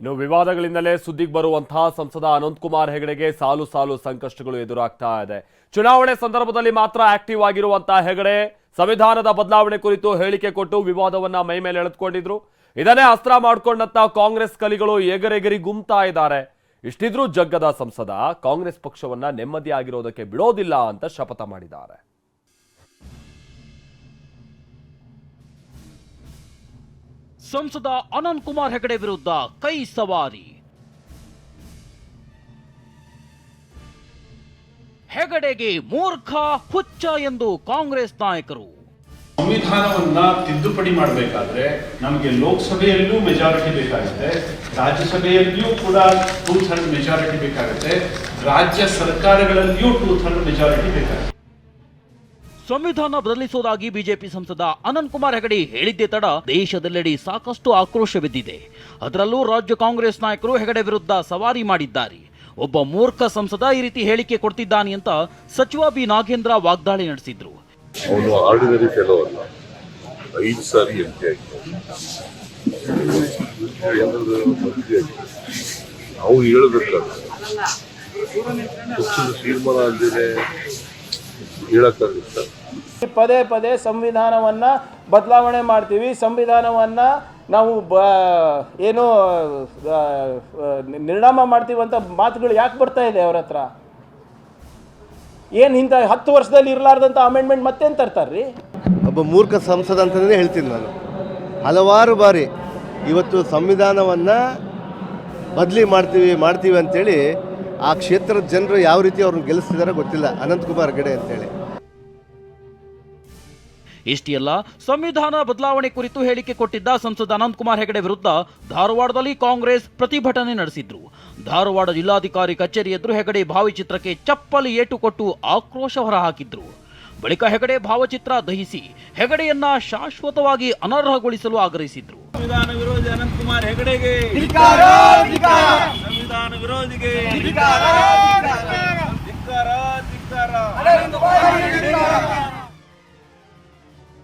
ಇನ್ನು ವಿವಾದಗಳಿಂದಲೇ ಸುದ್ದಿಗೆ ಬರುವಂತಹ ಸಂಸದ ಅನಂತಕುಮಾರ್ ಹೆಗಡೆಗೆ ಸಾಲು ಸಾಲು ಸಂಕಷ್ಟಗಳು ಎದುರಾಗ್ತಾ ಇದೆ. ಚುನಾವಣೆ ಸಂದರ್ಭದಲ್ಲಿ ಮಾತ್ರ ಆಕ್ಟಿವ್ ಆಗಿರುವಂತಹ ಹೆಗಡೆ ಸಂವಿಧಾನದ ಬದಲಾವಣೆ ಕುರಿತು ಹೇಳಿಕೆ ಕೊಟ್ಟು ವಿವಾದವನ್ನ ಮೈ ಮೇಲೆ ಎಳೆದುಕೊಂಡಿದ್ರು. ಇದನ್ನೇ ಅಸ್ತ್ರ ಮಾಡಿಕೊಂಡಂತ ಕಾಂಗ್ರೆಸ್ ಕಲಿಗಳು ಎಗರೆಗರಿ ಗುಮ್ತಾ ಇದ್ದಾರೆ. ಇಷ್ಟಿದ್ರೂ ಜಗ್ಗದ ಸಂಸದ ಕಾಂಗ್ರೆಸ್ ಪಕ್ಷವನ್ನ ನೆಮ್ಮದಿಯಾಗಿರೋದಕ್ಕೆ ಬಿಡೋದಿಲ್ಲ ಅಂತ ಶಪಥ ಮಾಡಿದ್ದಾರೆ. ಸಂಸದ ಅನಂತ್ ಕುಮಾರ್ ಹೆಗಡೆ ವಿರುದ್ಧ ಕೈ ಸವಾರಿ. ಹೆಗಡೆಗೆ ಮೂರ್ಖ, ಹುಚ್ಚ ಎಂದು ಕಾಂಗ್ರೆಸ್ ನಾಯಕರು. ಸಂವಿಧಾನವನ್ನ ತಿದ್ದುಪಡಿ ಮಾಡಬೇಕಾದ್ರೆ ನಮಗೆ ಲೋಕಸಭೆಯಲ್ಲೂ ಮೆಜಾರಿಟಿ ಬೇಕಾಗುತ್ತೆ, ರಾಜ್ಯಸಭೆಯಲ್ಲಿಯೂ ಕೂಡ ಟೂ ಥರ್ಡ್ ಮೆಜಾರಿಟಿ ಬೇಕಾಗುತ್ತೆ, ರಾಜ್ಯ ಸರ್ಕಾರಗಳಲ್ಲಿಯೂ ಟೂ ಥರ್ಡ್ ಮೆಜಾರಿಟಿ ಬೇಕಾಗುತ್ತೆ. ಸಂವಿಧಾನ ಬದಲಿಸುವುದಾಗಿ ಬಿಜೆಪಿ ಸಂಸದ ಅನಂತ್ ಕುಮಾರ್ ಹೆಗಡೆ ಹೇಳಿದ್ದೇ ತಡ ದೇಶದೆಲ್ಲೆಡೆ ಸಾಕಷ್ಟು ಆಕ್ರೋಶವಿದ್ದಿದೆ. ಅದರಲ್ಲೂ ರಾಜ್ಯ ಕಾಂಗ್ರೆಸ್ ನಾಯಕರು ಹೆಗಡೆ ವಿರುದ್ಧ ಸವಾರಿ ಮಾಡಿದ್ದಾರೆ. ಒಬ್ಬ ಮೂರ್ಖ ಸಂಸದ ಈ ರೀತಿ ಹೇಳಿಕೆ ಕೊಡ್ತಿದ್ದಾನೆ ಅಂತ ಸಚಿವ ಬಿ ನಾಗೇಂದ್ರ ವಾಗ್ದಾಳಿ ನಡೆಸಿದ್ರು. ಐದು ಸಾರಿ ಪಕ್ಷದ ತೀರ್ಮಾನ ಅಲ್ಲದೆ ಹೇಳಕ್ಕಾಗುತ್ತ? ಪದೇ ಪದೇ ಸಂವಿಧಾನವನ್ನ ಬದಲಾವಣೆ ಮಾಡ್ತೀವಿ. ಸಂವಿಧಾನವನ್ನ ನಾವು ಬ ಏನು ನಿರ್ಣಾಮ ಅಂತ ಮಾತುಗಳು ಯಾಕೆ ಬರ್ತಾ ಇದೆ ಅವ್ರ ಹತ್ರ? ಏನು ಇಂಥ ಹತ್ತು ವರ್ಷದಲ್ಲಿ ಇರಲಾರ್ದಂಥ ಅಮೆಂಡ್ಮೆಂಟ್ ಮತ್ತೇನು ತರ್ತಾರ್ರಿ? ಒಬ್ಬ ಮೂರ್ಖ ಸಂಸದ ಅಂತಲೇ ಹೇಳ್ತೀನಿ ನಾನು. ಹಲವಾರು ಬಾರಿ ಇವತ್ತು ಸಂವಿಧಾನವನ್ನು ಬದಲಿ ಮಾಡ್ತೀವಿ ಮಾಡ್ತೀವಿ ಅಂತೇಳಿ ಆ ಕ್ಷೇತ್ರದ ಜನರು ಯಾವ ರೀತಿ ಅವ್ರನ್ನ ಗೆಲ್ಲಿಸ್ತಿದ್ದಾರೆ ಗೊತ್ತಿಲ್ಲ. ಅನಂತಕುಮಾರ್ ಹೆಗಡೆ ಅಂತೇಳಿ ಇಷ್ಟೇ ಅಲ್ಲ ಸಂವಿಧಾನ ಬದಲಾವಣೆ ಕುರಿತು ಹೇಳಿಕೆ ಕೊಟ್ಟಿದ್ದ ಸಂಸದ ಅನಂತ್ ಕುಮಾರ್ ಹೆಗಡೆ ವಿರುದ್ಧ ಧಾರವಾಡದಲ್ಲಿ ಕಾಂಗ್ರೆಸ್ ಪ್ರತಿಭಟನೆ ನಡೆಸಿದ್ರು. ಧಾರವಾಡ ಜಿಲ್ಲಾಧಿಕಾರಿ ಕಚೇರಿ ಎದುರು ಹೆಗಡೆ ಭಾವಚಿತ್ರಕ್ಕೆ ಚಪ್ಪಲಿ ಏಟು ಕೊಟ್ಟು ಆಕ್ರೋಶ ಹೊರಹಾಕಿದ್ರು. ಬಳಿಕ ಹೆಗಡೆ ಭಾವಚಿತ್ರ ದಹಿಸಿ ಹೆಗಡೆಯನ್ನ ಶಾಶ್ವತವಾಗಿ ಅನರ್ಹಗೊಳಿಸಲು ಆಗ್ರಹಿಸಿದ್ರು ಸಂವಿಧಾನ ವಿರೋಧಿ ಅನಂತಕುಮಾರ್ ಹೆಗಡೆಗೆ ಸಂವಿಧಾನ ವಿರೋಧಿಗೆ ಧಿಕ್ಕಾರ ಧಿಕ್ಕಾರ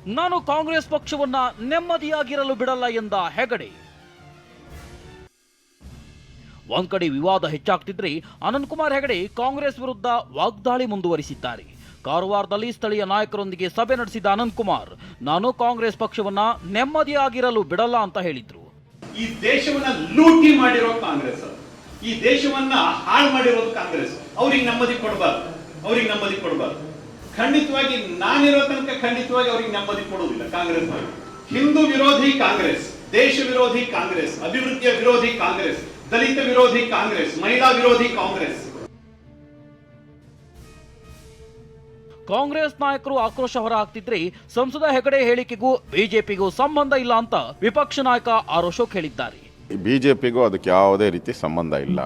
ನಾನು ಕಾಂಗ್ರೆಸ್ ಪಕ್ಷವನ್ನ ನೆಮ್ಮದಿಯಾಗಿರಲು ಬಿಡಲ್ಲ ಎಂದ ಹೆಗಡೆ. ಒಂದ್ ಕಡೆ ವಿವಾದ ಹೆಚ್ಚಾಗ್ತಿದ್ರೆ ಅನಂತ್ ಕುಮಾರ್ ಹೆಗಡೆ ಕಾಂಗ್ರೆಸ್ ವಿರುದ್ಧ ವಾಗ್ದಾಳಿ ಮುಂದುವರಿಸಿದ್ದಾರೆ. ಕಾರವಾರದಲ್ಲಿ ಸ್ಥಳೀಯ ನಾಯಕರೊಂದಿಗೆ ಸಭೆ ನಡೆಸಿದ ಅನಂತ್ ಕುಮಾರ್ ನಾನು ಕಾಂಗ್ರೆಸ್ ಪಕ್ಷವನ್ನ ನೆಮ್ಮದಿಯಾಗಿರಲು ಬಿಡಲ್ಲ ಅಂತ ಹೇಳಿದ್ರು. ಈ ದೇಶವನ್ನ ಲೂಟಿ ಮಾಡಿರೋ ಕಾಂಗ್ರೆಸ್ ಈ ದೇಶವನ್ನ ಹಾಳು ಮಾಡಿರೋದು ಕಾಂಗ್ರೆಸ್. ಅವ್ರಿಗೆ ನೆಮ್ಮದಿ ಕೊಡಬಾರ್ದು. ಅವ್ರಿಗೆ ನೆಮ್ಮದಿ ಕೊಡಬಾರ್ದು. ಖಂಡಿತವಾಗಿ ನಾನಿರೋ ತನಕ ಖಂಡಿತವಾಗಿ ಅವ್ರಿಗೆ ನೆಮ್ಮದಿ ಕೊಡುವುದಿಲ್ಲ ಕಾಂಗ್ರೆಸ್ ಹಿಂದೂ ವಿರೋಧಿ ಕಾಂಗ್ರೆಸ್ ದೇಶ ವಿರೋಧಿ ಕಾಂಗ್ರೆಸ್ ಅಭಿವೃದ್ಧಿಯ ವಿರೋಧಿ ಕಾಂಗ್ರೆಸ್ ದಲಿತ ವಿರೋಧಿ ಕಾಂಗ್ರೆಸ್ ಮಹಿಳಾ ವಿರೋಧಿ ಕಾಂಗ್ರೆಸ್. ಕಾಂಗ್ರೆಸ್ ನಾಯಕರು ಆಕ್ರೋಶ ಹೊರ ಹೊರಹಾಕ್ತಿದ್ರೆ ಸಂಸದ ಹೆಗಡೆ ಹೇಳಿಕೆಗೂ ಬಿಜೆಪಿಗೂ ಸಂಬಂಧ ಇಲ್ಲ ಅಂತ ವಿಪಕ್ಷ ನಾಯಕ ಆರ್ ಅಶೋಕ್ ಹೇಳಿದ್ದಾರೆ. ಬಿಜೆಪಿಗೂ ಅದಕ್ಕೆ ಯಾವುದೇ ರೀತಿ ಸಂಬಂಧ ಇಲ್ಲ.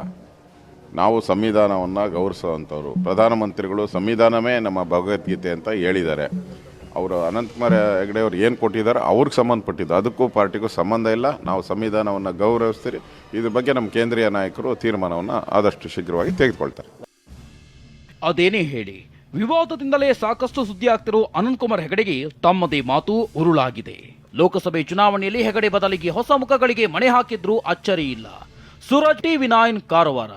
ನಾವು ಸಂವಿಧಾನವನ್ನು ಗೌರವಿಸುವಂಥವ್ರು. ಪ್ರಧಾನಮಂತ್ರಿಗಳು ಸಂವಿಧಾನವೇ ನಮ್ಮ ಭಗವದ್ಗೀತೆ ಅಂತ ಹೇಳಿದ್ದಾರೆ. ಅವರು ಅನಂತಕುಮಾರ್ ಹೆಗಡೆ ಅವರು ಏನು ಕೊಟ್ಟಿದ್ದಾರೆ ಅವ್ರಿಗೆ ಸಂಬಂಧಪಟ್ಟಿದ್ದು. ಅದಕ್ಕೂ ಪಾರ್ಟಿಗೂ ಸಂಬಂಧ ಇಲ್ಲ. ನಾವು ಸಂವಿಧಾನವನ್ನು ಗೌರವಿಸ್ತೀರಿ. ಇದ್ರ ಬಗ್ಗೆ ನಮ್ಮ ಕೇಂದ್ರೀಯ ನಾಯಕರು ತೀರ್ಮಾನವನ್ನು ಆದಷ್ಟು ಶೀಘ್ರವಾಗಿ ತೆಗೆದುಕೊಳ್ತಾರೆ. ಅದೇನೇ ಹೇಳಿ, ವಿವಾದದಿಂದಲೇ ಸಾಕಷ್ಟು ಸುದ್ದಿ ಆಗ್ತಿರೋ ಅನಂತ್ ಕುಮಾರ್ ಹೆಗಡೆಗೆ ತಮ್ಮದೇ ಮಾತು ಉರುಳಾಗಿದೆ. ಲೋಕಸಭೆ ಚುನಾವಣೆಯಲ್ಲಿ ಹೆಗಡೆ ಬದಲಿಗೆ ಹೊಸ ಮುಖಗಳಿಗೆ ಮಣೆ ಹಾಕಿದ್ರೂ ಅಚ್ಚರಿ ಇಲ್ಲ. ಸುರಟಿ ವಿನಾಯನ್ ಕಾರವಾರ.